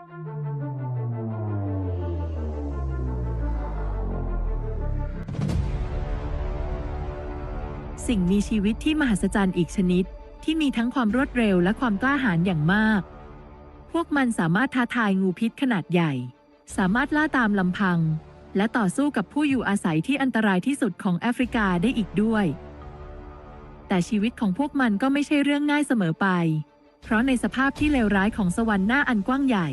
สิ่งมีชีวิตที่มหัศจรรย์อีกชนิด ที่มีทั้งความรวดเร็วและความกล้าหาญอย่างมาก พวกมันสามารถท้าทายงูพิษขนาดใหญ่ สามารถล่าตามลำพัง และต่อสู้กับผู้อยู่อาศัยที่อันตรายที่สุดของแอฟริกาได้อีกด้วย แต่ชีวิตของพวกมันก็ไม่ใช่เรื่องง่ายเสมอไป เพราะในสภาพที่เลวร้ายของสวรรค์หน้าอันกว้างใหญ่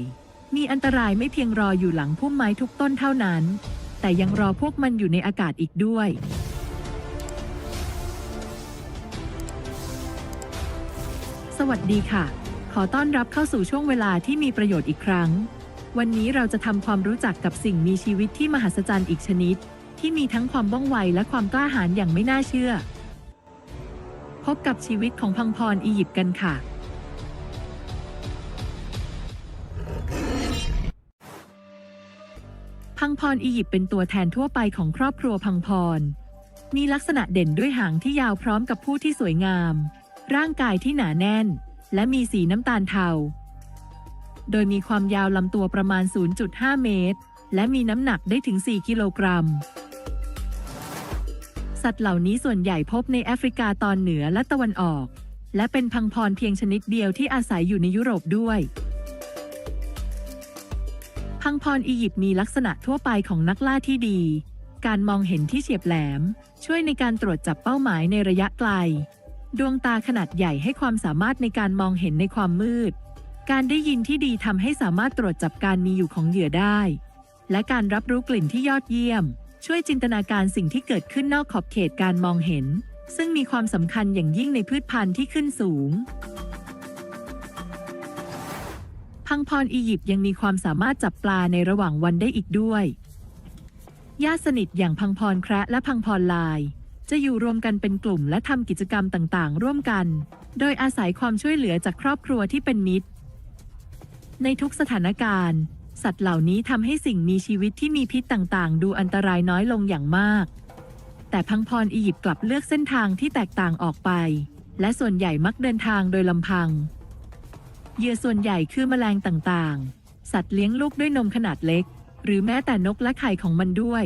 มีอันตรายไม่เพียงรออยู่หลังพุ่มไม้ทุกต้นเท่านั้น แต่ยังรอพวกมันอยู่ในอากาศอีกด้วย สวัสดีค่ะ ขอต้อนรับเข้าสู่ช่วงเวลาที่มีประโยชน์อีกครั้ง วันนี้เราจะทำความรู้จักกับสิ่งมีชีวิตที่มหัศจรรย์อีกชนิด ที่มีทั้งความว่องไวและความกล้าหาญอย่างไม่น่าเชื่อ พบกับชีวิตของพังพรอียิปต์กันค่ะ พังพรอียิปต์เป็นตัวแทนทั่วไปของครอบครัวพังพร มีลักษณะเด่นด้วยหางที่ยาวพร้อมกับผู้ที่สวยงาม ร่างกายที่หนาแน่น และมีสีน้ำตาลเทา โดยมีความยาวลำตัวประมาณ 0.5 เมตร และมีน้ำหนักได้ถึง 4 กิโลกรัม สัตว์เหล่านี้ส่วนใหญ่พบในแอฟริกาตอนเหนือและตะวันออก และเป็นพังพรเพียงชนิดเดียวที่อาศัยอยู่ในยุโรปด้วย พังพรอียิปต์มีลักษณะทั่วไปของนักล่าที่ดี การมองเห็นที่เฉียบแหลม ช่วยในการตรวจจับเป้าหมายในระยะไกล ดวงตาขนาดใหญ่ให้ความสามารถในการมองเห็นในความมืด การได้ยินที่ดีทำให้สามารถตรวจจับการมีอยู่ของเหยื่อได้ และการรับรู้กลิ่นที่ยอดเยี่ยม ช่วยจินตนาการสิ่งที่เกิดขึ้นนอกขอบเขตการมองเห็น ซึ่งมีความสำคัญอย่างยิ่งในพืชพันธุ์ที่ขึ้นสูง พังพรอียิปต์ยังมีความสามารถจับปลาในระหว่างวันได้อีกด้วย ญาติสนิทอย่างพังพรแคระและพังพรลาย จะอยู่รวมกันเป็นกลุ่มและทำกิจกรรมต่างๆ ร่วมกัน โดยอาศัยความช่วยเหลือจากครอบครัวที่เป็นมิตร ในทุกสถานการณ์ สัตว์เหล่านี้ทำให้สิ่งมีชีวิตที่มีพิษต่างๆ ดูอันตรายน้อยลงอย่างมาก แต่พังพรอียิปต์กลับเลือกเส้นทางที่แตกต่างออกไป และส่วนใหญ่มักเดินทางโดยลำพัง เหยื่อส่วนใหญ่คือแมลงต่างๆ สัตว์เลี้ยงลูกด้วยนมขนาดเล็ก หรือแม้แต่นกและไข่ของมันด้วย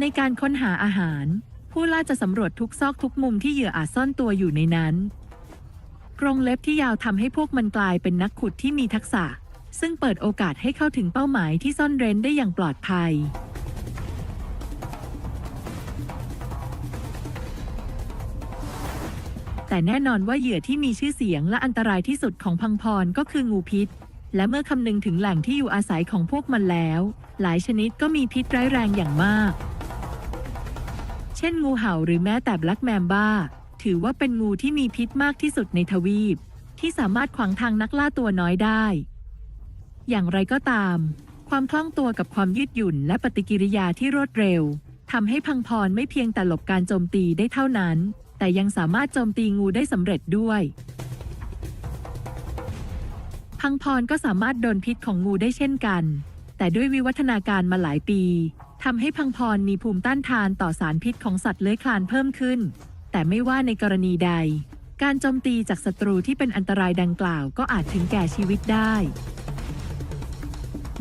ในการค้นหาอาหาร ผู้ล่าจะสำรวจทุกซอกทุกมุมที่เหยื่ออาจซ่อนตัวอยู่ในนั้น กรงเล็บที่ยาวทำให้พวกมันกลายเป็นนักขุดที่มีทักษะ ซึ่งเปิดโอกาสให้เข้าถึงเป้าหมายที่ซ่อนเร้นได้อย่างปลอดภัย แต่แน่นอนว่าเหยื่อที่มีชื่อเสียงและอันตรายที่สุดของพังพรก็คืองูพิษ และเมื่อคำนึงถึงแหล่งที่อยู่อาศัยของพวกมันแล้ว หลายชนิดก็มีพิษร้ายแรงอย่างมาก เช่นงูเห่าหรือแม้แต่แบล็กแมมบ้า ถือว่าเป็นงูที่มีพิษมากที่สุดในทวีป ที่สามารถขวางทางนักล่าตัวน้อยได้ อย่างไรก็ตาม ความคล่องตัวกับความยืดหยุ่นและปฏิกิริยาที่รวดเร็วทำให้พังพรไม่เพียงแต่หลบการโจมตีได้เท่านั้น แต่ยังสามารถโจมตีงูได้สำเร็จด้วย พังพรก็สามารถโดนพิษของงูได้เช่นกัน แต่ด้วยวิวัฒนาการมาหลายปีทำให้พังพรมีภูมิต้านทานต่อสารพิษของสัตว์เลื้อยคลานเพิ่มขึ้น แต่ไม่ว่าในกรณีใด การโจมตีจากศัตรูที่เป็นอันตรายดังกล่าวก็อาจถึงแก่ชีวิตได้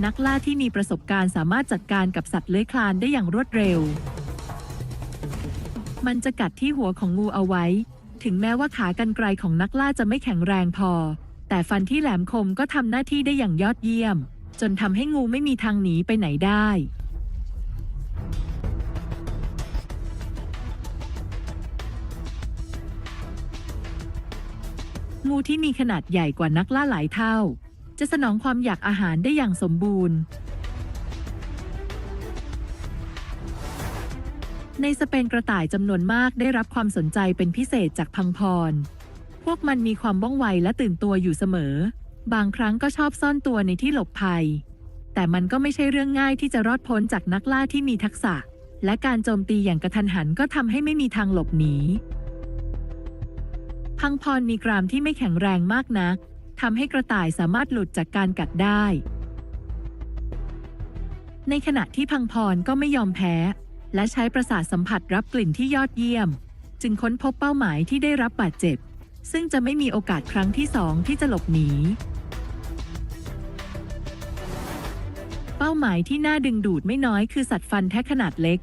นักล่าที่มีประสบการณ์สามารถจัดการกับสัตว์เลื้อยคลานได้อย่างรวดเร็ว มันจะกัดที่หัวของงูเอาไว้ ถึงแม้ว่าขากรรไกรของนักล่าจะไม่แข็งแรงพอ แต่ฟันที่แหลมคมก็ทำหน้าที่ได้อย่างยอดเยี่ยม จนทำให้งูไม่มีทางหนีไปไหนได้ งูที่มีขนาดใหญ่กว่านักล่าหลายเท่า จะสนองความอยากอาหารได้อย่างสมบูรณ์ ในสเปนกระต่ายจำนวนมากได้รับความสนใจเป็นพิเศษจากพังพร พวกมันมีความว่องไวและตื่นตัวอยู่เสมอ บางครั้งก็ชอบซ่อนตัวในที่หลบภัย แต่มันก็ไม่ใช่เรื่องง่ายที่จะรอดพ้นจากนักล่าที่มีทักษะ และการโจมตีอย่างกระทันหันก็ทำให้ไม่มีทางหลบหนี พังพรมีกรามที่ไม่แข็งแรงมากนักทำให้กระต่ายสามารถหลุดจากการกัดได้ ในขณะที่พังพรก็ไม่ยอมแพ้ และใช้ประสาทสัมผัสรับกลิ่นที่ยอดเยี่ยม จึงค้นพบเป้าหมายที่ได้รับบาดเจ็บ ซึ่งจะไม่มีโอกาสครั้งที่สองที่จะหลบหนี เป้าหมายที่น่าดึงดูดไม่น้อยคือสัตว์ฟันแท้ขนาดเล็ก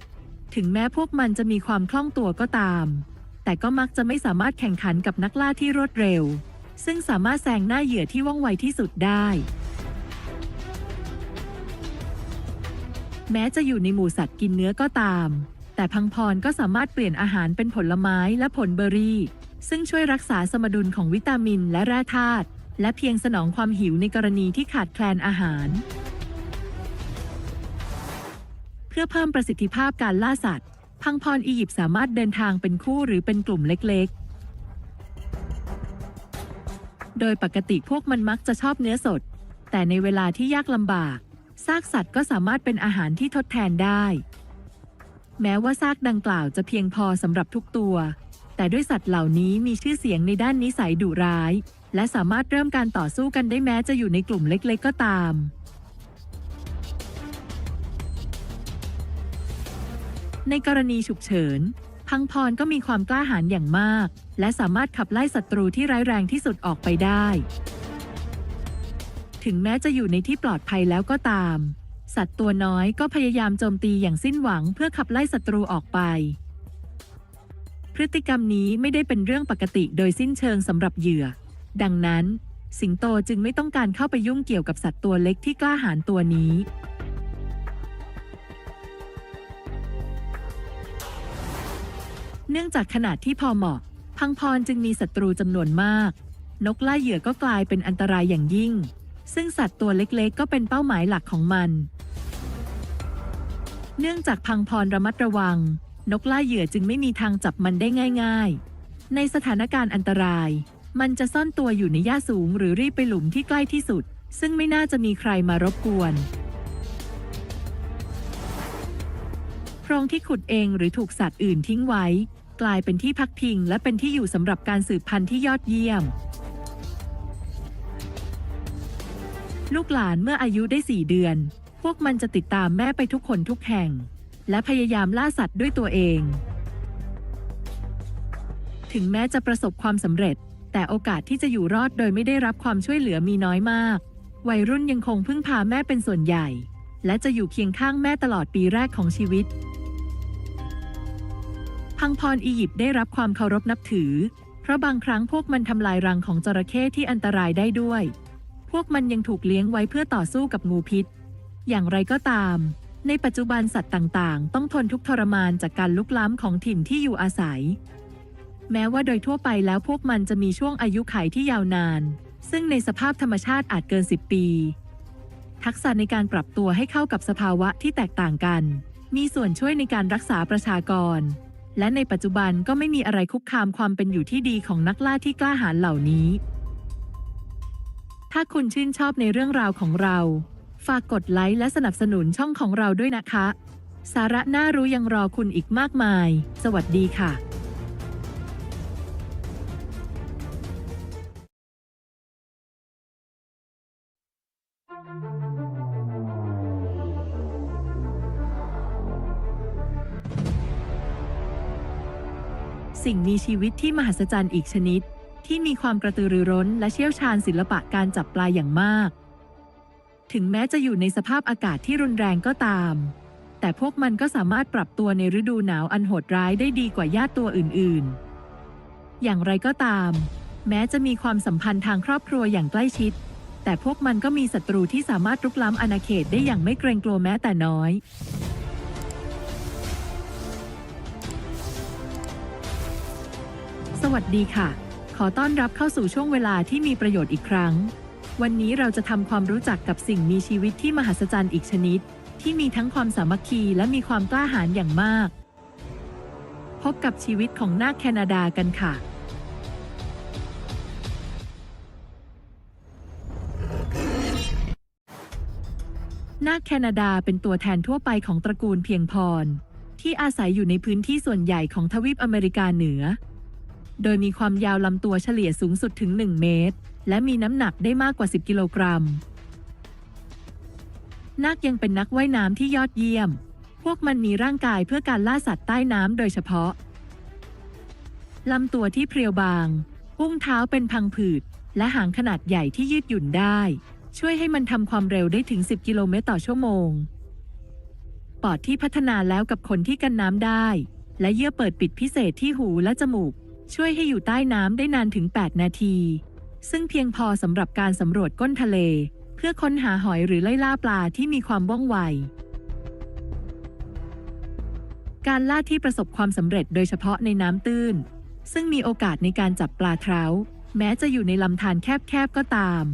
ถึงแม้พวกมันจะมีความคล่องตัวก็ตาม แต่ก็มักจะไม่สามารถแข่งขันกับนักล่าที่รวดเร็ว ซึ่งสามารถแซงหน้าเหยื่อที่ว่องไวที่สุดได้ แม้จะอยู่ในหมู่สัตว์กินเนื้อก็ตาม แต่พังพรก็สามารถเปลี่ยนอาหารเป็นผลไม้และผลเบอร์รี่ ซึ่งช่วยรักษาสมดุลของวิตามินและแร่ธาตุและเพียงสนองความหิวในกรณีที่ขาดแคลนอาหาร เพื่อเพิ่มประสิทธิภาพการล่าสัตว์ พังพรอียิปต์สามารถเดินทางเป็นคู่หรือเป็นกลุ่มเล็กๆ โดยปกติพวกมันมักจะชอบเนื้อสด แต่ในเวลาที่ยากลำบาก ซากสัตว์ก็สามารถเป็นอาหารที่ทดแทนได้ แม้ว่าซากดังกล่าวจะเพียงพอสำหรับทุกตัว แต่ด้วยสัตว์เหล่านี้มีชื่อเสียงในด้านนิสัยดุร้าย และสามารถเริ่มการต่อสู้กันได้แม้จะอยู่ในกลุ่มเล็ก ๆ ก็ตาม ในกรณีฉุกเฉิน พังพรก็มีความกล้าหาญอย่างมาก และสามารถขับไล่ศัตรูที่ร้ายแรงที่สุดออกไปได้ ถึงแม้จะอยู่ในที่ปลอดภัยแล้วก็ตาม สัตว์ตัวน้อยก็พยายามโจมตีอย่างสิ้นหวังเพื่อขับไล่ศัตรูออกไป พฤติกรรมนี้ไม่ได้เป็นเรื่องปกติโดยสิ้นเชิงสำหรับเหยื่อ ดังนั้น สิงโตจึงไม่ต้องการเข้าไปยุ่งเกี่ยวกับสัตว์ตัวเล็กที่กล้าหาญตัวนี้เนื่องจากขนาดที่พอเหมาะ พังพรจึงมีศัตรูจำนวนมาก นกล่าเหยื่อก็กลายเป็นอันตรายอย่างยิ่ง ซึ่งสัตว์ตัวเล็กๆ ก็เป็นเป้าหมายหลักของมัน เนื่องจากพังพรระมัดระวัง นกล่าเหยื่อจึงไม่มีทางจับมันได้ง่าย ๆ ในสถานการณ์อันตราย มันจะซ่อนตัวอยู่ในหญ้าสูง หรือรีบไปหลุมที่ใกล้ที่สุด ซึ่งไม่น่าจะมีใครมารบกวนโพรงที่ขุดเองหรือถูกสัตว์อื่นทิ้งไว้ กลายเป็นที่พักพิง และเป็นที่อยู่สำหรับการสืบพันธุ์ที่ยอดเยี่ยม ลูกหลานเมื่ออายุได้สี่เดือน พวกมันจะติดตามแม่ไปทุกคนทุกแห่ง และพยายามล่าสัตว์ด้วยตัวเอง ถึงแม้จะประสบความสำเร็จ แต่โอกาสที่จะอยู่รอดโดยไม่ได้รับความช่วยเหลือมีน้อยมาก วัยรุ่นยังคงพึ่งพาแม่เป็นส่วนใหญ่ และจะอยู่เคียงข้างแม่ตลอดปีแรกของชีวิต พังพรอียิปต์ได้รับความเคารพนับถือ เพราะบางครั้งพวกมันทำลายรังของจระเข้ที่อันตรายได้ด้วย พวกมันยังถูกเลี้ยงไว้เพื่อต่อสู้กับงูพิษ อย่างไรก็ตาม ในปัจจุบันสัตว์ต่างๆ ต้องทนทุกข์ทรมานจากการลุกล้ำของถิ่นที่อยู่อาศัย แม้ว่าโดยทั่วไปแล้วพวกมันจะมีช่วงอายุขัยที่ยาวนาน ซึ่งในสภาพธรรมชาติอาจเกิน 10 ปี ทักษะในการปรับตัวให้เข้ากับสภาวะที่แตกต่างกัน มีส่วนช่วยในการรักษาประชากร และในปัจจุบันก็ไม่มีอะไรคุกคามความเป็นอยู่ที่ดีของนักล่าที่กล้าหาญเหล่านี้ ถ้าคุณชื่นชอบในเรื่องราวของเรา ฝากกดไลค์และสนับสนุนช่องของเราด้วยนะคะ สาระน่ารู้ยังรอคุณอีกมากมาย สวัสดีค่ะสิ่งมีชีวิตที่มหัศจรรย์อีกชนิด ที่มีความกระตือรือร้นและเชี่ยวชาญศิลปะการจับปลาอย่างมาก ถึงแม้จะอยู่ในสภาพอากาศที่รุนแรงก็ตาม แต่พวกมันก็สามารถปรับตัวในฤดูหนาวอันโหดร้ายได้ดีกว่าญาติตัวอื่นๆ อย่างไรก็ตาม แม้จะมีความสัมพันธ์ทางครอบครัวอย่างใกล้ชิด แต่พวกมันก็มีศัตรูที่สามารถรุกล้ำอาณาเขตได้อย่างไม่เกรงกลัวแม้แต่น้อยสวัสดีค่ะ ขอต้อนรับเข้าสู่ช่วงเวลาที่มีประโยชน์อีกครั้ง วันนี้เราจะทำความรู้จักกับสิ่งมีชีวิตที่มหัศจรรย์อีกชนิด ที่มีทั้งความสามัคคีและมีความกล้าหาญอย่างมาก พบกับชีวิตของนาคแคนาดากันค่ะ นาคแคนาดาเป็นตัวแทนทั่วไปของตระกูลเพียงพร ที่อาศัยอยู่ในพื้นที่ส่วนใหญ่ของทวีปอเมริกาเหนือ โดยมีความยาวลำตัวเฉลี่ยสูงสุดถึง 1 เมตร และมีน้ำหนักได้มากกว่า 10 กิโลกรัม นาคยังเป็นนักว่ายน้ำที่ยอดเยี่ยม พวกมันมีร่างกายเพื่อการล่าสัตว์ใต้น้ำโดยเฉพาะ ลำตัวที่เพรียวบาง อุ้งเท้าเป็นพังผืด และหางขนาดใหญ่ที่ยืดหยุ่นได้ ช่วยให้มันทำความเร็วได้ถึง 10 กิโลเมตรต่อชั่วโมง ปอดที่พัฒนาแล้วกับคนที่กันน้ำได้ และเยื่อเปิดปิดพิเศษที่หูและจมูก ช่วยให้อยู่ใต้น้ำได้นานถึง 8 นาที ซึ่งเพียงพอสำหรับการสำรวจก้นทะเล เพื่อค้นหาหอยหรือไล่ล่าปลาที่มีความว่องไว การล่าที่ประสบความสำเร็จโดยเฉพาะในน้ำตื้น ซึ่งมีโอกาสในการจับปลาเท้าแม้จะอยู่ในลำธารแคบๆก็ตาม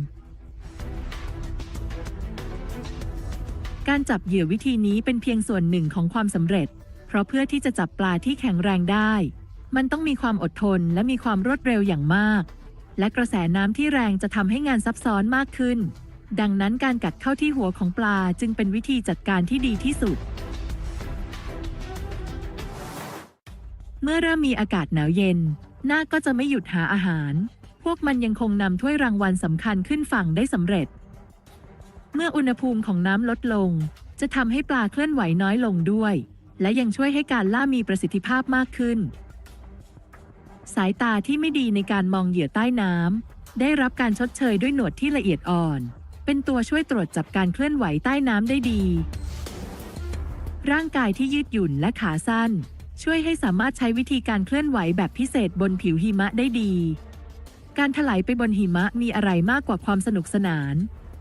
การจับเหยื่อวิธีนี้เป็นเพียงส่วนหนึ่งของความสำเร็จ เพราะเพื่อที่จะจับปลาที่แข็งแรงได้ มันต้องมีความอดทนและมีความรวดเร็วอย่างมาก และกระแสน้ำที่แรงจะทำให้งานซับซ้อนมากขึ้น ดังนั้นการกัดเข้าที่หัวของปลาจึงเป็นวิธีจัดการที่ดีที่สุด เมื่อเริ่มมีอากาศหนาวเย็น นาคก็จะไม่หยุดหาอาหาร พวกมันยังคงนำถ้วยรางวัลสำคัญขึ้นฝั่งได้สำเร็จ เมื่ออุณหภูมิของน้ำลดลง จะทำให้ปลาเคลื่อนไหวน้อยลงด้วย และยังช่วยให้การล่ามีประสิทธิภาพมากขึ้น สายตาที่ไม่ดีในการมองเหยื่อใต้น้ำได้รับการชดเชยด้วยหนวดที่ละเอียดอ่อน เป็นตัวช่วยตรวจจับการเคลื่อนไหวใต้น้ำได้ดี ร่างกายที่ยืดหยุ่นและขาสั้น ช่วยให้สามารถใช้วิธีการเคลื่อนไหวแบบพิเศษบนผิวหิมะได้ดี การถลายไปบนหิมะมีอะไรมากกว่าความสนุกสนาน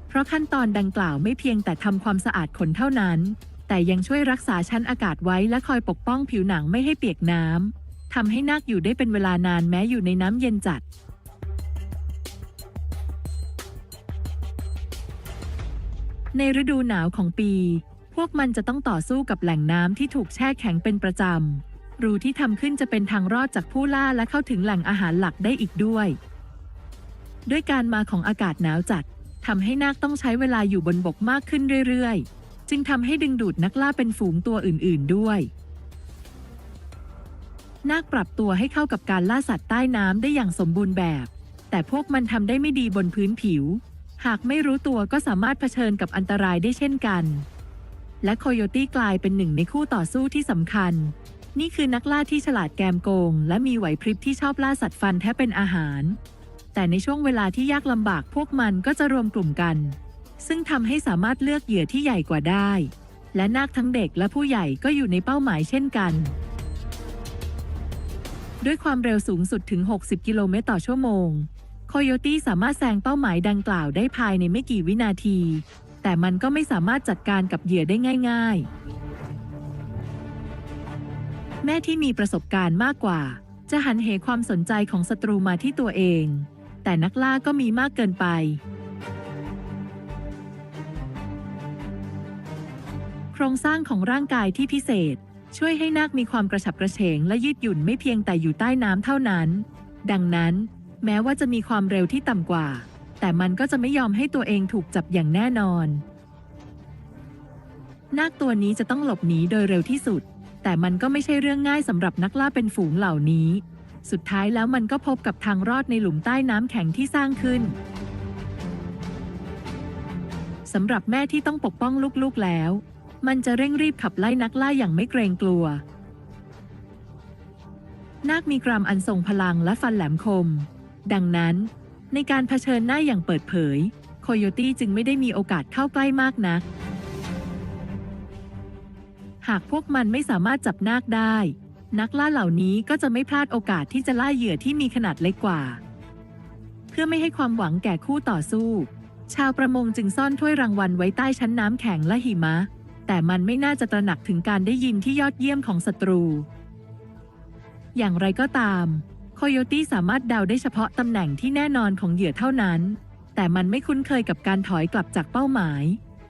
เพราะขั้นตอนดังกล่าวไม่เพียงแต่ทำความสะอาดขนเท่านั้น แต่ยังช่วยรักษาชั้นอากาศไว้และคอยปกป้องผิวหนังไม่ให้เปียกน้ำ ทำให้นาคอยู่ได้เป็นเวลานานแม้อยู่ในน้ำเย็นจัด ในฤดูหนาวของปี พวกมันจะต้องต่อสู้กับแหล่งน้ำที่ถูกแช่แข็งเป็นประจำ รูที่ทำขึ้นจะเป็นทางรอดจากผู้ล่าและเข้าถึงแหล่งอาหารหลักได้อีกด้วย ด้วยการมาของอากาศหนาวจัดทำให้นาคต้องใช้เวลาอยู่บนบกมากขึ้นเรื่อยๆ จึงทำให้ดึงดูดนักล่าเป็นฝูงตัวอื่น ๆ ด้วย นาคปรับตัวให้เข้ากับการล่าสัตว์ใต้น้ำได้อย่างสมบูรณ์แบบ แต่พวกมันทำได้ไม่ดีบนพื้นผิว หากไม่รู้ตัวก็สามารถเผชิญกับอันตรายได้เช่นกัน และโคโยตี้กลายเป็นหนึ่งในคู่ต่อสู้ที่สำคัญ นี่คือนักล่าที่ฉลาดแกมโกง และมีไหวพริบที่ชอบล่าสัตว์ฟันแทบเป็นอาหาร แต่ในช่วงเวลาที่ยากลำบากพวกมันก็จะรวมกลุ่มกัน ซึ่งทำให้สามารถเลือกเหยื่อที่ใหญ่กว่าได้ และนาคทั้งเด็กและผู้ใหญ่ก็อยู่ในเป้าหมายเช่นกัน ด้วยความเร็วสูงสุดถึง 60 กิโลเมตรต่อชั่วโมง โคโยตี้สามารถแซงเป้าหมายดังกล่าวได้ภายในไม่กี่วินาที แต่มันก็ไม่สามารถจัดการกับเหยื่อได้ง่าย ๆ แม่ที่มีประสบการณ์มากกว่า จะหันเหความสนใจของศัตรูมาที่ตัวเอง แต่นักล่าก็มีมากเกินไป โครงสร้างของร่างกายที่พิเศษ ช่วยให้นาคมีความกระฉับกระเฉงและยืดหยุ่นไม่เพียงแต่อยู่ใต้น้ำเท่านั้น ดังนั้น แม้ว่าจะมีความเร็วที่ต่ำกว่า แต่มันก็จะไม่ยอมให้ตัวเองถูกจับอย่างแน่นอน นาคตัวนี้จะต้องหลบหนีโดยเร็วที่สุด แต่มันก็ไม่ใช่เรื่องง่ายสำหรับนักล่าเป็นฝูงเหล่านี้ สุดท้ายแล้วมันก็พบกับทางรอดในหลุมใต้น้ำแข็งที่สร้างขึ้นสำหรับแม่ที่ต้องปกป้องลูกๆแล้ว มันจะเร่งรีบขับไล่นักล่าอย่างไม่เกรงกลัว นาคมีกรามอันทรงพลังและฟันแหลมคม ดังนั้น ในการเผชิญหน้าอย่างเปิดเผย โคโยตี้จึงไม่ได้มีโอกาสเข้าใกล้มากนัก หากพวกมันไม่สามารถจับนาคได้ นักล่าเหล่านี้ก็จะไม่พลาดโอกาสที่จะล่าเหยื่อที่มีขนาดเล็กกว่า เพื่อไม่ให้ความหวังแก่คู่ต่อสู้ ชาวประมงจึงซ่อนถ้วยรางวัลไว้ใต้ชั้นน้ำแข็งและหิมะ แต่มันไม่น่าจะตระหนักถึงการได้ยินที่ยอดเยี่ยมของศัตรู อย่างไรก็ตามโคโยตี้สามารถเดาได้เฉพาะตำแหน่งที่แน่นอนของเหยื่อเท่านั้น แต่มันไม่คุ้นเคยกับการถอยกลับจากเป้าหมาย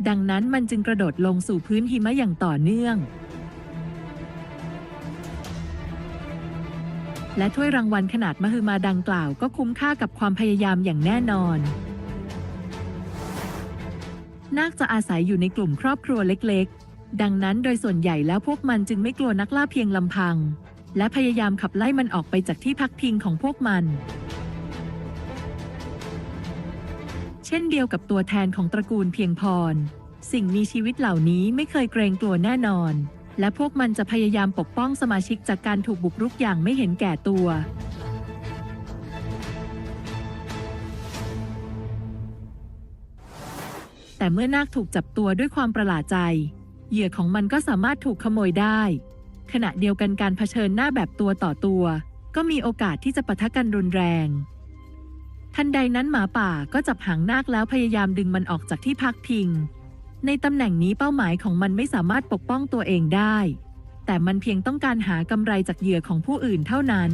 ดังนั้นมันจึงกระโดดลงสู่พื้นหิมะอย่างต่อเนื่อง และถ้วยรางวัลขนาดมหึมาดังกล่าวก็คุ้มค่ากับความพยายามอย่างแน่นอน นาคจะอาศัยอยู่ในกลุ่มครอบครัวเล็กๆ ดังนั้นโดยส่วนใหญ่แล้วพวกมันจึงไม่กลัวนักล่าเพียงลำพัง และพยายามขับไล่มันออกไปจากที่พักพิงของพวกมัน เช่นเดียวกับตัวแทนของตระกูลเพียงพร สิ่งมีชีวิตเหล่านี้ไม่เคยเกรงกลัวแน่นอน และพวกมันจะพยายามปกป้องสมาชิกจากการถูกบุกรุกอย่างไม่เห็นแก่ตัว แต่เมื่อนาคถูกจับตัวด้วยความประหลาดใจ เหยื่อของมันก็สามารถถูกขโมยได้ ขณะเดียวกันการเผชิญหน้าแบบตัวต่อตัว ก็มีโอกาสที่จะปะทะกันรุนแรง ทันใดนั้นหมาป่าก็จับหางนาคแล้วพยายามดึงมันออกจากที่พักพิง ในตำแหน่งนี้เป้าหมายของมันไม่สามารถปกป้องตัวเองได้ แต่มันเพียงต้องการหากำไรจากเหยื่อของผู้อื่นเท่านั้น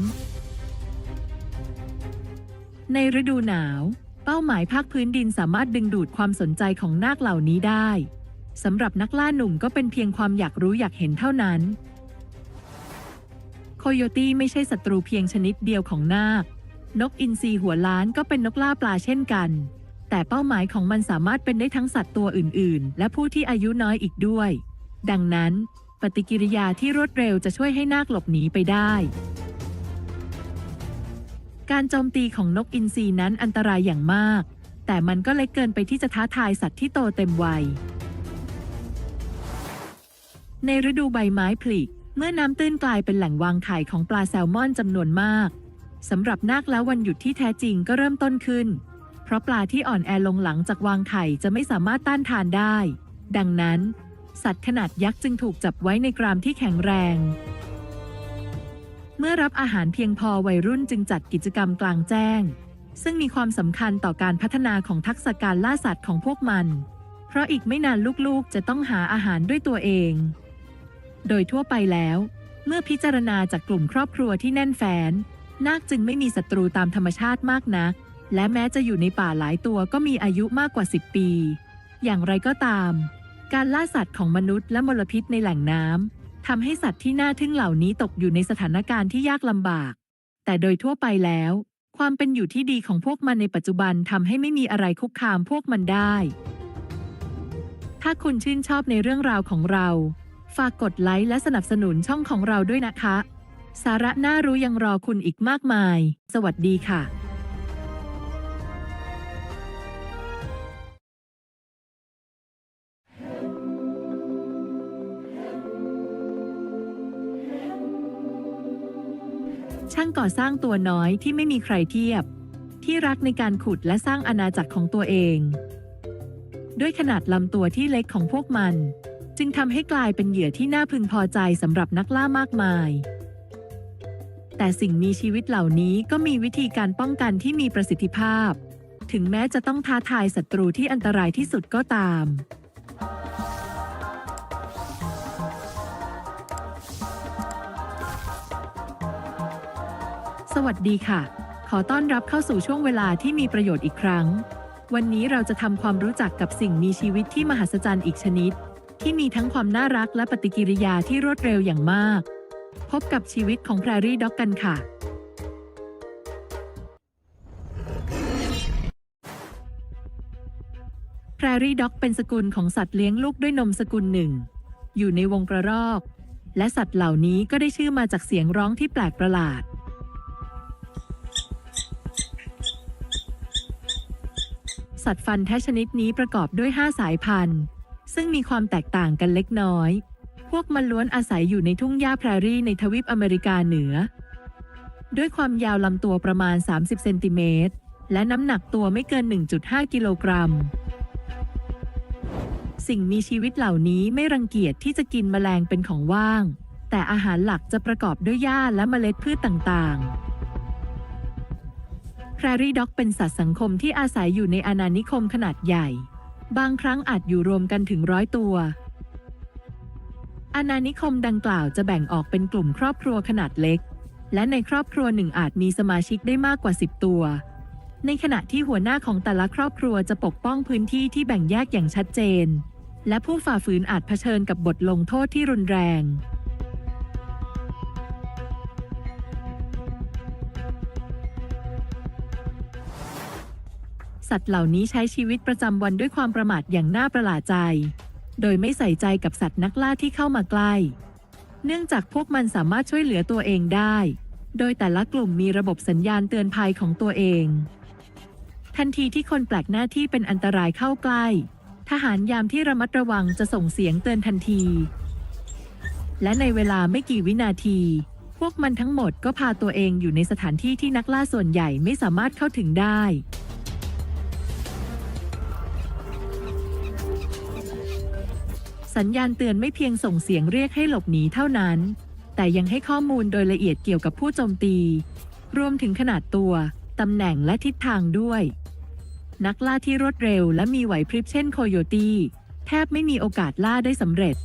ในฤดูหนาว เป้าหมายภาคพื้นดินสามารถดึงดูดความสนใจของนาคเหล่านี้ได้สำหรับนักล่าหนุ่มก็เป็นเพียงความอยากรู้อยากเห็นเท่านั้น โคโยตี้ไม่ใช่ศัตรูเพียงชนิดเดียวของนาค นกอินทรีหัวล้านก็เป็นนกล่าปลาเช่นกัน แต่เป้าหมายของมันสามารถเป็นได้ทั้งสัตว์ตัวอื่น ๆ และผู้ที่อายุน้อยอีกด้วย ดังนั้น ปฏิกิริยาที่รวดเร็วจะช่วยให้นาคหลบหนีไปได้ การโจมตีของนกอินทรีนั้นอันตรายอย่างมาก แต่มันก็เล็กเกินไปที่จะท้าทายสัตว์ที่โตเต็มวัย ในฤดูใบไม้ผลิเมื่อน้ำตื้นกลายเป็นแหล่งวางไข่ของปลาแซลมอนจำนวนมากสำหรับนาคแล้ววันหยุดที่แท้จริงก็เริ่มต้นขึ้น เพราะปลาที่อ่อนแอลงหลังจากวางไข่จะไม่สามารถต้านทานได้ ดังนั้น สัตว์ขนาดยักษ์จึงถูกจับไว้ในกรามที่แข็งแรง เมื่อรับอาหารเพียงพอวัยรุ่นจึงจัดกิจกรรมกลางแจ้ง ซึ่งมีความสำคัญต่อการพัฒนาของทักษะการล่าสัตว์ของพวกมัน เพราะอีกไม่นานลูกๆ จะต้องหาอาหารด้วยตัวเอง โดยทั่วไปแล้ว เมื่อพิจารณาจากกลุ่มครอบครัวที่แน่นแฟนนาคจึงไม่มีศัตรูตามธรรมชาติมากนัก และแม้จะอยู่ในป่าหลายตัวก็มีอายุมากกว่า 10 ปี อย่างไรก็ตาม การล่าสัตว์ของมนุษย์และมลพิษในแหล่งน้ำ ทำให้สัตว์ที่น่าทึ่งเหล่านี้ตกอยู่ในสถานการณ์ที่ยากลำบาก แต่โดยทั่วไปแล้ว ความเป็นอยู่ที่ดีของพวกมันในปัจจุบันทำให้ไม่มีอะไรคุกคามพวกมันได้ ถ้าคุณชื่นชอบในเรื่องราวของเรา ฝากกดไลค์และสนับสนุนช่องของเราด้วยนะคะ สาระน่ารู้ยังรอคุณอีกมากมาย สวัสดีค่ะ ช่างก่อสร้างตัวน้อยที่ไม่มีใครเทียบ ที่รักในการขุดและสร้างอาณาจักรของตัวเอง ด้วยขนาดลำตัวที่เล็กของพวกมัน จึงทำให้กลายเป็นเหยื่อที่น่าพึงพอใจสำหรับนักล่ามากมาย แต่สิ่งมีชีวิตเหล่านี้ก็มีวิธีการป้องกันที่มีประสิทธิภาพ ถึงแม้จะต้องท้าทายศัตรูที่อันตรายที่สุดก็ตาม วัสดีค่ะ ขอต้อนรับเข้าสู่ช่วงเวลาที่มีประโยชน์อีกครั้ง วันนี้เราจะทำความรู้จักกับสิ่งมีชีวิตที่มหัศจรรย์อีกชนิด ที่มีทั้งความน่ารักและปฏิกิริยาที่รวดเร็วอย่างมาก พบกับชีวิตของแพรรี่ด็อกกันค่ะ แพรรี่ด็อกเป็นสกุลของสัตว์เลี้ยงลูกด้วยนมสกุลหนึ่ง อยู่ในวงกระรอก และสัตว์เหล่านี้ก็ได้ชื่อมาจากเสียงร้องที่แปลกประหลาด สัตว์ฟันแท้ชนิดนี้ประกอบด้วย 5 สายพันธุ์ ซึ่งมีความแตกต่างกันเล็กน้อย พวกมันล้วนอาศัยอยู่ในทุ่งหญ้าแพรรี่ในทวีปอเมริกาเหนือ ด้วยความยาวลำตัวประมาณ 30 เซนติเมตร และน้ำหนักตัวไม่เกิน 1.5 กิโลกรัม สิ่งมีชีวิตเหล่านี้ไม่รังเกียจที่จะกินแมลงเป็นของว่าง แต่อาหารหลักจะประกอบด้วยหญ้าและเมล็ดพืชต่างๆ แพรรี่ด็อกเป็นสัตว์สังคมที่อาศัยอยู่ในอาณานิคมขนาดใหญ่ บางครั้งอาจอยู่รวมกันถึงร้อยตัว อาณานิคมดังกล่าวจะแบ่งออกเป็นกลุ่มครอบครัวขนาดเล็ก และในครอบครัวหนึ่งอาจมีสมาชิกได้มากกว่า 10 ตัว ในขณะที่หัวหน้าของแต่ละครอบครัวจะปกป้องพื้นที่ที่แบ่งแยกอย่างชัดเจน และผู้ฝ่าฝืนอาจเผชิญกับบทลงโทษที่รุนแรง สัตว์เหล่านี้ใช้ชีวิตประจำวันด้วยความประมาทอย่างน่าประหลาดใจ โดยไม่ใส่ใจกับสัตว์นักล่าที่เข้ามาใกล้ เนื่องจากพวกมันสามารถช่วยเหลือตัวเองได้ โดยแต่ละกลุ่มมีระบบสัญญาณเตือนภัยของตัวเอง ทันทีที่คนแปลกหน้าที่เป็นอันตรายเข้าใกล้ ทหารยามที่ระมัดระวังจะส่งเสียงเตือนทันที และในเวลาไม่กี่วินาทีพวกมันทั้งหมดก็พาตัวเองอยู่ในสถานที่ที่นักล่าส่วนใหญ่ไม่สามารถเข้าถึงได้ สัญญาณเตือนไม่เพียงส่งเสียงเรียกให้หลบหนีเท่านั้น แต่ยังให้ข้อมูลโดยละเอียดเกี่ยวกับผู้โจมตี รวมถึงขนาดตัว ตำแหน่งและทิศทางด้วย นักล่าที่รวดเร็วและมีไหวพริบเช่นโคโยตี้แทบไม่มีโอกาสล่าได้สำเร็จ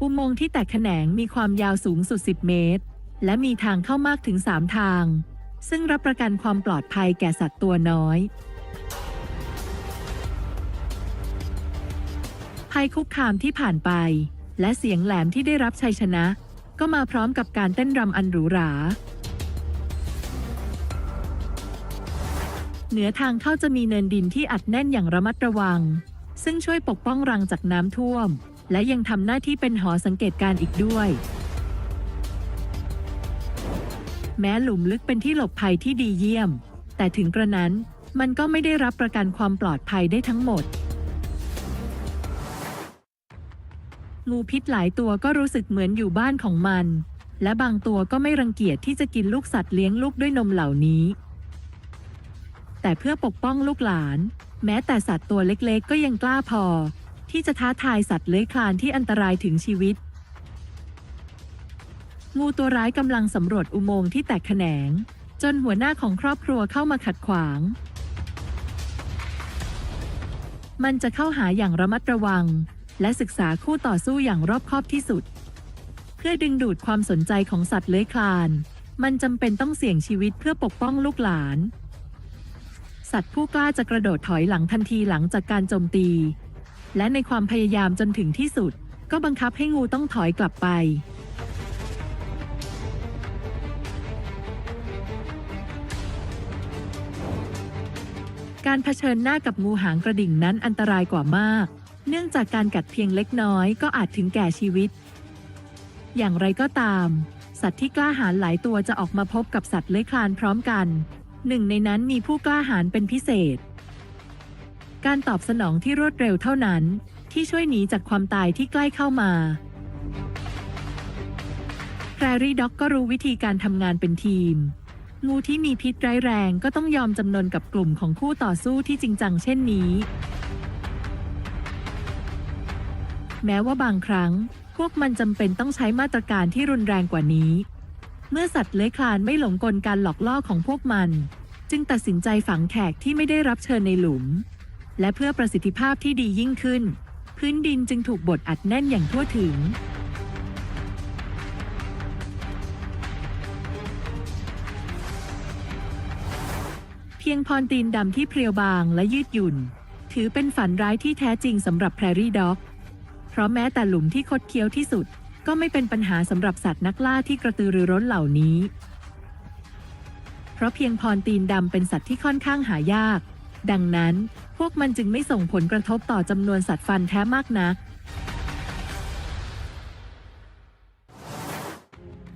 อุโมงค์ที่แตกแขนงมีความยาวสูงสุด 10 เมตร และมีทางเข้ามากถึง 3 ทาง ซึ่งรับประกันความปลอดภัยแก่สัตว์ตัวน้อย ภัยคุกคามที่ผ่านไป และเสียงแหลมที่ได้รับชัยชนะ ก็มาพร้อมกับการเต้นรำอันหรูหรา เหนือทางเข้าจะมีเนินดินที่อัดแน่นอย่างระมัดระวัง ซึ่งช่วยปกป้องรังจากน้ำท่วม และยังทำหน้าที่เป็นหอสังเกตการอีกด้วย แม้หลุมลึกเป็นที่หลบภัยที่ดีเยี่ยม แต่ถึงกระนั้นมันก็ไม่ได้รับประกันความปลอดภัยได้ทั้งหมด งูพิษหลายตัวก็รู้สึกเหมือนอยู่บ้านของมัน และบางตัวก็ไม่รังเกียจที่จะกินลูกสัตว์เลี้ยงลูกด้วยนมเหล่านี้ แต่เพื่อปกป้องลูกหลาน แม้แต่สัตว์ตัวเล็กๆ ก็ยังกล้าพอ ที่จะท้าทายสัตว์เลื้อยคลานที่อันตรายถึงชีวิต งูตัวร้ายกำลังสำรวจอุโมงค์ที่แตกแขนง จนหัวหน้าของครอบครัวเข้ามาขัดขวางมันจะเข้าหาอย่างระมัดระวัง และศึกษาคู่ต่อสู้อย่างรอบคอบที่สุด เพื่อดึงดูดความสนใจของสัตว์เลื้อยคลาน มันจำเป็นต้องเสี่ยงชีวิตเพื่อปกป้องลูกหลาน สัตว์ผู้กล้าจะกระโดดถอยหลังทันทีหลังจากการโจมตี และในความพยายามจนถึงที่สุด ก็บังคับให้งูต้องถอยกลับไปการเผชิญหน้ากับงูหางกระดิ่งนั้นอันตรายกว่ามาก เนื่องจากการกัดเพียงเล็กน้อยก็อาจถึงแก่ชีวิต อย่างไรก็ตาม สัตว์ที่กล้าหาญหลายตัวจะออกมาพบกับสัตว์เลื้อยคลานพร้อมกัน หนึ่งในนั้นมีผู้กล้าหาญเป็นพิเศษ การตอบสนองที่รวดเร็วเท่านั้น ที่ช่วยหนีจากความตายที่ใกล้เข้ามาแพรรี่ด็อกก็รู้วิธีการทำงานเป็นทีม งูที่มีพิษร้ายแรงก็ต้องยอมจำนนกับกลุ่มของคู่ต่อสู้ที่จริงจังเช่นนี้ แม้ว่าบางครั้ง พวกมันจำเป็นต้องใช้มาตรการที่รุนแรงกว่านี้ เมื่อสัตว์เลื้อยคลานไม่หลงกลการหลอกล่อของพวกมัน จึงตัดสินใจฝังแขกที่ไม่ได้รับเชิญในหลุม และเพื่อประสิทธิภาพที่ดียิ่งขึ้น พื้นดินจึงถูกบดอัดแน่นอย่างทั่วถึงเพียงพรตีนดำที่เพรียวบางและยืดหยุ่น ถือเป็นฝันร้ายที่แท้จริงสำหรับแพรรี่ด็อก เพราะแม้แต่หลุมที่คดเคี้ยวที่สุด ก็ไม่เป็นปัญหาสำหรับสัตว์นักล่าที่กระตือรือร้นเหล่านี้ เพราะเพียงพรตีนดำเป็นสัตว์ที่ค่อนข้างหายาก ดังนั้นพวกมันจึงไม่ส่งผลกระทบต่อจำนวนสัตว์ฟันแท้มากนัก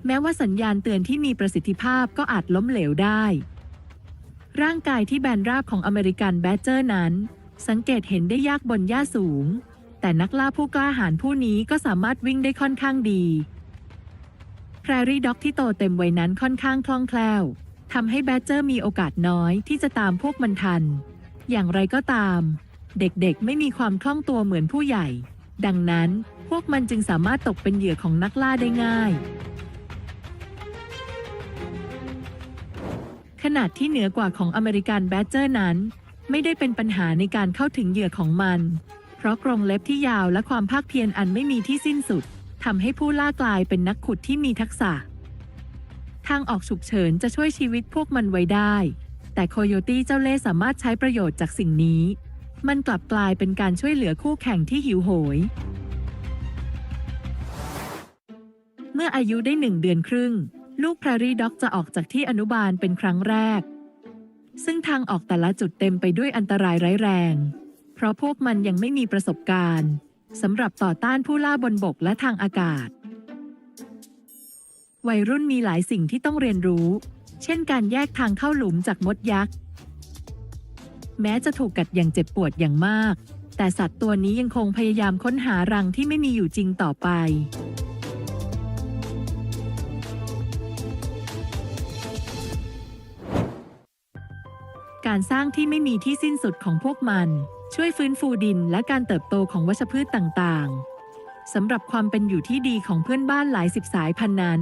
แม้ว่าสัญญาณเตือนที่มีประสิทธิภาพก็อาจล้มเหลวได้ ร่างกายที่แบนราบของอเมริกันแบดเจอร์นั้น สังเกตเห็นได้ยากบนหญ้าสูง แต่นักล่าผู้กล้าหาญผู้นี้ก็สามารถวิ่งได้ค่อนข้างดี แพรรี่ด็อกที่โตเต็มวัยนั้นค่อนข้างคล่องแคล่วทำให้แบดเจอร์มีโอกาสน้อยที่จะตามพวกมันทัน อย่างไรก็ตาม เด็กๆไม่มีความคล่องตัวเหมือนผู้ใหญ่ ดังนั้นพวกมันจึงสามารถตกเป็นเหยื่อของนักล่าได้ง่าย ขนาดที่เหนือกว่าของอเมริกันแบดเจอร์นั้น ไม่ได้เป็นปัญหาในการเข้าถึงเหยื่อของมัน ราะกรงเล็บที่ยาวและความภาคเพียรอันไม่มีที่สิ้นสุดทำให้ผู้ล่ากลายเป็นนักขุดที่มีทักษะ ทางออกฉุกเฉินจะช่วยชีวิตพวกมันไว้ได้ แต่โคโยตี้เจ้าเล่สามารถใช้ประโยชน์จากสิ่งนี้ มันกลับกลายเป็นการช่วยเหลือคู่แข่งที่หิวโหย เมื่ออายุได้หนึ่งเดือนครึ่ง ลูกแพรรี่ด็อกจะออกจากที่อนุบาลเป็นครั้งแรก ซึ่งทางออกแต่ละจุดเต็มไปด้วยอันตรายร้ายแรง เพราะพวกมันยังไม่มีประสบการณ์สำหรับต่อต้านผู้ล่าบนบกและทางอากาศ วัยรุ่นมีหลายสิ่งที่ต้องเรียนรู้ เช่นการแยกทางเข้าหลุมจากมดยักษ์ แม้จะถูกกัดอย่างเจ็บปวดอย่างมาก แต่สัตว์ตัวนี้ยังคงพยายามค้นหารังที่ไม่มีอยู่จริงต่อไปการสร้างที่ไม่มีที่สิ้นสุดของพวกมัน ช่วยฟื้นฟูดินและการเติบโตของวัชพืชต่างๆสำหรับความเป็นอยู่ที่ดีของเพื่อนบ้านหลายสิบสายพันธุ์นั้น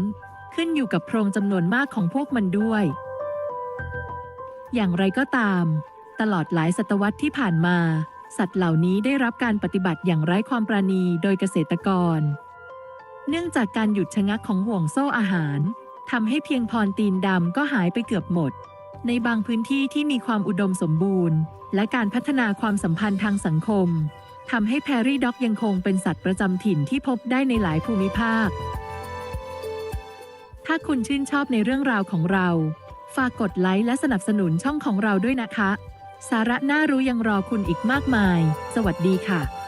ขึ้นอยู่กับโพรงจำนวนมากของพวกมันด้วย อย่างไรก็ตาม ตลอดหลายศตวรรษที่ผ่านมา สัตว์เหล่านี้ได้รับการปฏิบัติอย่างไร้ความปราณีโดยเกษตรกร เนื่องจากการหยุดชะงักของห่วงโซ่อาหารทำให้เพียงพรตีนดำก็หายไปเกือบหมด ในบางพื้นที่ที่มีความอุดมสมบูรณ์ และการพัฒนาความสัมพันธ์ทางสังคมทำให้แพรรี่ด็อกยังคงเป็นสัตว์ประจำถิ่นที่พบได้ในหลายภูมิภาค ถ้าคุณชื่นชอบในเรื่องราวของเรา ฝากกดไลค์และสนับสนุนช่องของเราด้วยนะคะ สาระน่ารู้ยังรอคุณอีกมากมาย สวัสดีค่ะ